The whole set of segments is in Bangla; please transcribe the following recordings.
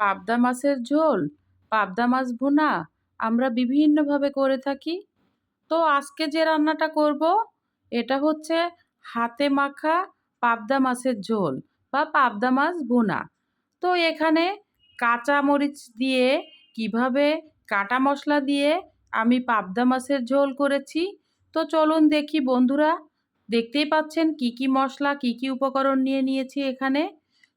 পাবদা মাছের ঝোল, পাবদা মাছ ভুনা আমরা বিভিন্নভাবে করে থাকি। তো আজকে যে রান্নাটা করব, এটা হচ্ছে হাতে মাখা পাবদা মাছের ঝোল বা পাবদা মাছ ভুনা। তো এখানে কাঁচা মরিচ দিয়ে কীভাবে কাটা মশলা দিয়ে আমি পাবদা মাছের ঝোল করেছি, তো চলুন দেখি বন্ধুরা। দেখতেই পাচ্ছেন কি কি মশলা, কি কি উপকরণ নিয়ে নিয়েছি এখানে।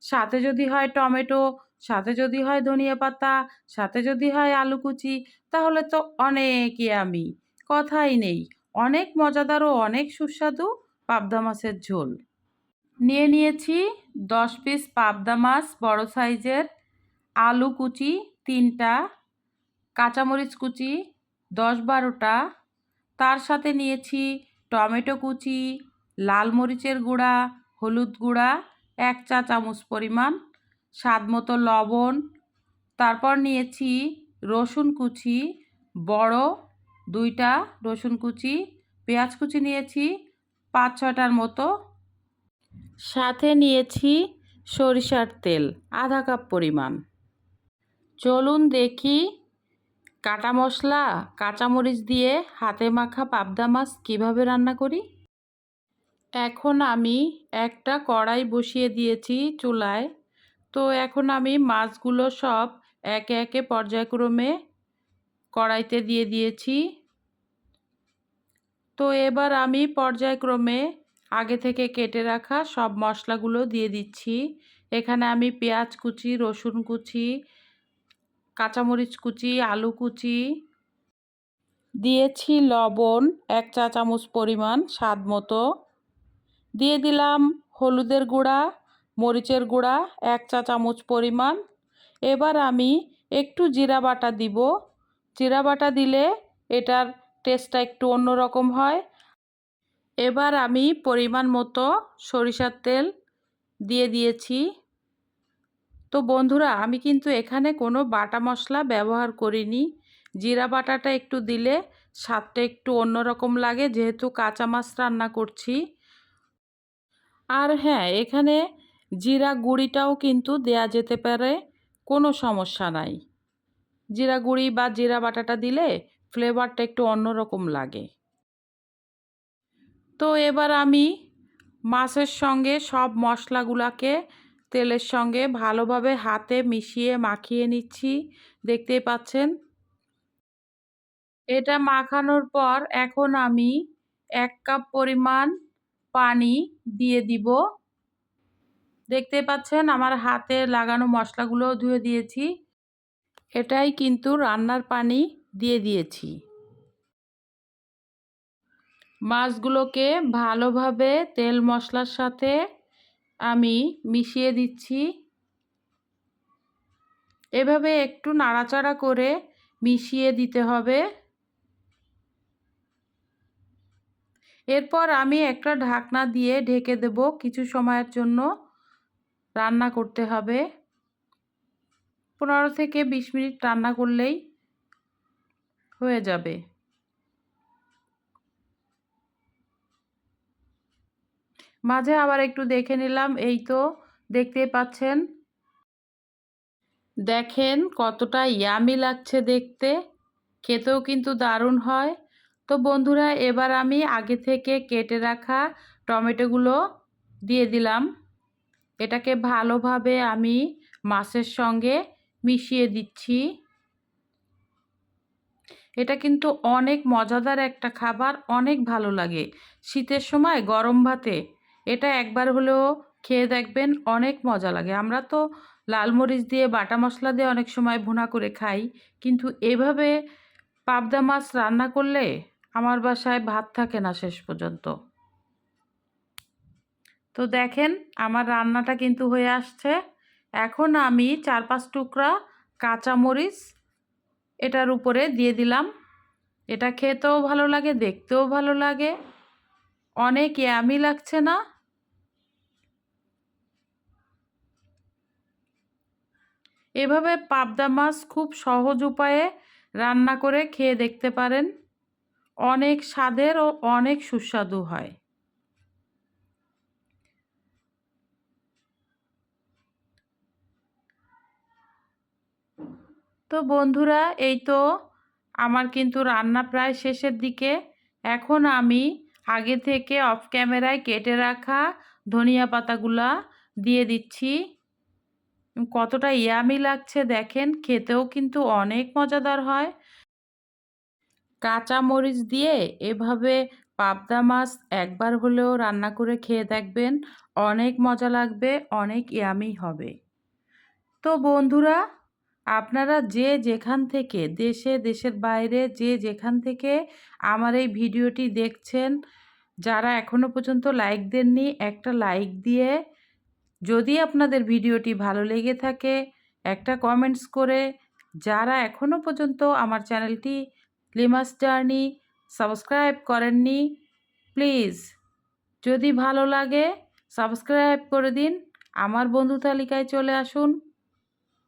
সাথে যদি হয় টমেটো সাথে যদি হয় ধনিয়া পাতা, সাথে যদি হয় আলু কুচি, তাহলে তো অনেকই আমি। কথাই নেই, অনেক মজাদার ও অনেক সুস্বাদু পাবদা মাছের ঝোল। নিয়ে নিয়েছি দশ পিস পাবদা মাছ, বড় সাইজের। আলু কুচি তিনটা, কাঁচামরিচ কুচি দশ বারোটা। তার সাথে নিয়েছি টমেটো কুচি, লাল মরিচের গুঁড়া, হলুদ গুঁড়া, এক চা চামচ পরিমাণ। স্বাদ মতো লবণ। তারপর নিয়েছি রসুন কুচি, বড় দুইটা রসুন কুচি, পেঁয়াজ কুচি নিয়েছি পাঁচ ছটার মতো। সাথে নিয়েছি সরিষার তেল, আধা কাপ পরিমাণ। চলুন দেখি কাটা মশলা, কাঁচামরিচ দিয়ে হাতে মাখা পাবদা মাছ কীভাবে রান্না করি। এখন আমি একটা কড়াই বসিয়ে দিয়েছি চুলায়। তো এখন আমি মাছগুলো সব একে একে পর্যায়ক্রমে কড়াইতে দিয়ে দিয়েছি। তো এবার আমি পর্যায়ক্রমে আগে থেকে কেটে রাখা সব মশলাগুলো দিয়ে দিচ্ছি। এখানে আমি পেঁয়াজ কুচি, রসুন কুচি, কাঁচামরিচ কুচি, আলু কুচি, দিয়েছি লবণ, এক চা চামচ পরিমাণ স্বাদ মতো। দিয়ে দিলাম হলুদের গুঁড়া মরিচের গুঁড়া, এক চা চামচ পরিমাণ। এবার আমি একটু জিরা বাটা দিব। জিরা বাটা দিলে এটার টেস্টটা একটু অন্যরকম হয়। এবার আমি পরিমাণ মতো সরিষার তেল দিয়ে দিয়েছি। তো বন্ধুরা, আমি কিন্তু এখানে কোনো বাটা মশলা ব্যবহার করিনি। জিরা বাটাটা একটু দিলে স্বাদটা একটু অন্যরকম লাগে, যেহেতু কাঁচা মাছ রান্না করছি। আর হ্যাঁ এখানে জিরা গুঁড়িটাও কিন্তু দেয়া যেতে পারে, কোনো সমস্যা নাই। জিরা গুঁড়ি বা জিরা বাটাটা দিলে ফ্লেভারটা একটু অন্যরকম লাগে। তো এবার আমি মাছের সঙ্গে সব মশলাগুলোকে তেলের সঙ্গে ভালোভাবে হাতে মিশিয়ে মাখিয়ে নিচ্ছি, দেখতেই পাচ্ছেন? এটা মাখানোর পর এখন আমি এক কাপ পরিমাণ পানি দিয়ে দিব। দেখতে পাচ্ছেন আমার হাতে লাগানো মশলাগুলো ধুয়ে দিয়েছি। এটাই কিন্তু রান্নার পানি দিয়ে দিয়েছি। মাছগুলোকে ভালোভাবে তেল মশলার সাথে আমি মিশিয়ে দিচ্ছি। এভাবে একটু নাড়াচাড়া করে মিশিয়ে দিতে হবে। এরপর আমি একটা ঢাকনা দিয়ে ঢেকে দেব কিছু সময়ের জন্য। রান্না করতে হবে। পনেরো থেকে বিশ মিনিট রান্না করলেই হয়ে যাবে। মাঝে আবার একটু দেখে নিলাম, এই তো দেখতে পাচ্ছেন। দেখেন কতটা ইয়ামি লাগছে দেখতে। খেতেও কিন্তু দারুণ হয়। তো বন্ধুরা, এবার আমি আগে থেকে কেটে রাখা টমেটোগুলো দিয়ে দিলাম। এটাকে ভালোভাবে আমি মাছের সঙ্গে মিশিয়ে দিচ্ছি। এটা কিন্তু অনেক মজাদার একটা খাবার, অনেক ভালো লাগে। শীতের সময় গরম ভাতে এটা একবার হলেও খেয়ে দেখবেন অনেক মজা লাগে। আমরা তো লাল মরিচ দিয়ে, বাটা মশলা দিয়ে অনেক সময় ভুনা করে খাই। কিন্তু এভাবে পাবদা মাছ রান্না করলে আমার বাসায় ভাত থাকে না শেষ পর্যন্ত। তো দেখেন, আমার রান্নাটা কিন্তু হয়ে আসছে। এখন আমি চার পাঁচ টুকরা কাঁচামরিচ এটার উপরে দিয়ে দিলাম। এটা খেতেও ভালো লাগে, দেখতেও ভালো লাগে। অনেক ইয়ামি লাগছে না? এভাবে পাবদা মাছ খুব সহজ উপায়ে রান্না করে খেয়ে দেখতে পারেন। অনেক স্বাদের ও অনেক সুস্বাদু হয়। তো বন্ধুরা, এই তো আমার কিন্তু রান্না প্রায় শেষের দিকে। এখন আমি আগে থেকে অফ ক্যামেরায় কেটে রাখা ধনিয়া পাতাগুলা দিয়ে দিচ্ছি। কতটা ইয়ামি লাগছে দেখেন, খেতেও কিন্তু অনেক মজাদার হয়। কাঁচা মরিচ দিয়ে এভাবে পাবদা মাছ একবার হলেও রান্না করে খেয়ে দেখবেন, অনেক মজা লাগবে, অনেক ইয়ামি হবে। তো বন্ধুরা আপনারা যে যেখান থেকে দেশে, দেশের বাইরে, যে যেখান থেকে আমার এই ভিডিওটি দেখছেন, যারা এখনও পর্যন্ত লাইক দেননি, একটা লাইক দিয়ে যদি আপনাদের ভিডিওটি ভালো লেগে থাকে, একটা কমেন্টস করে যারা এখনও পর্যন্ত আমার চ্যানেলটি লিমাস জার্নি সাবস্ক্রাইব করেননি প্লিজ যদি ভালো লাগে সাবস্ক্রাইব করে দিন। আমার বন্ধু তালিকায় চলে আসুন।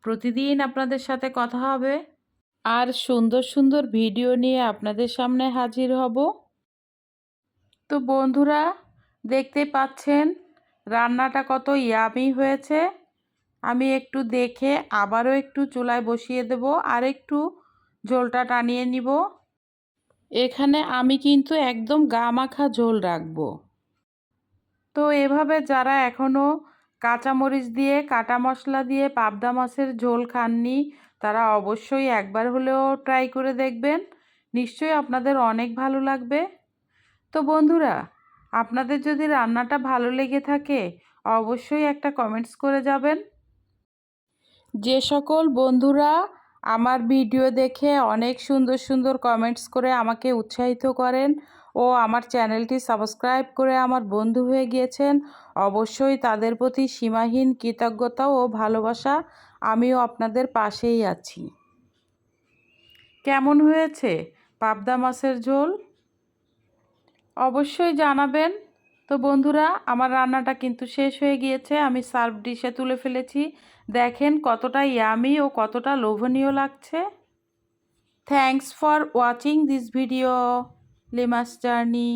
প্রতিদিন আপনাদের সাথে কথা হবে। আর সুন্দর সুন্দর ভিডিও নিয়ে আপনাদের সামনে হাজির হব। তো বন্ধুরা দেখতে পাচ্ছেন রান্নাটা কত ইয়ামি হয়েছে। আমি একটু দেখে আবারও একটু চুলায় বসিয়ে দেব আর একটু ঝোলটা টানিয়ে নিব। এখানে আমি কিন্তু একদম গা মাখা ঝোল রাখব। তো এভাবে যারা এখনও কাঁচামরিচ দিয়ে, কাটা মশলা দিয়ে, পাবদা মাছের ঝোল খাননি, তারা অবশ্যই একবার হলেও ট্রাই করে দেখবেন। নিশ্চয়ই আপনাদের অনেক ভালো লাগবে। তো বন্ধুরা, আপনাদের যদি রান্নাটা ভালো লেগে থাকে, অবশ্যই একটা কমেন্টস করে যাবেন। যে সকল বন্ধুরা আমার ভিডিও দেখে অনেক সুন্দর সুন্দর কমেন্টস করে আমাকে উৎসাহিত করেন ও আমার চ্যানেলটি সাবস্ক্রাইব করে আমার বন্ধু হয়ে গিয়েছেন। অবশ্যই তাদের প্রতি সীমাহীন কৃতজ্ঞতা ও ভালোবাসা আমিও আপনাদের পাশেই আছি। কেমন হয়েছে পাবদা মাছের ঝোল? অবশ্যই জানাবেন। তো বন্ধুরা, আমার রান্নাটা কিন্তু শেষ হয়ে গিয়েছে। আমি সার্ভ ডিশে তুলে ফেলেছি। দেখেন কতটা ইয়ামি ও কতটা লোভনীয় লাগছে। Thanks for watching this video Lima's journey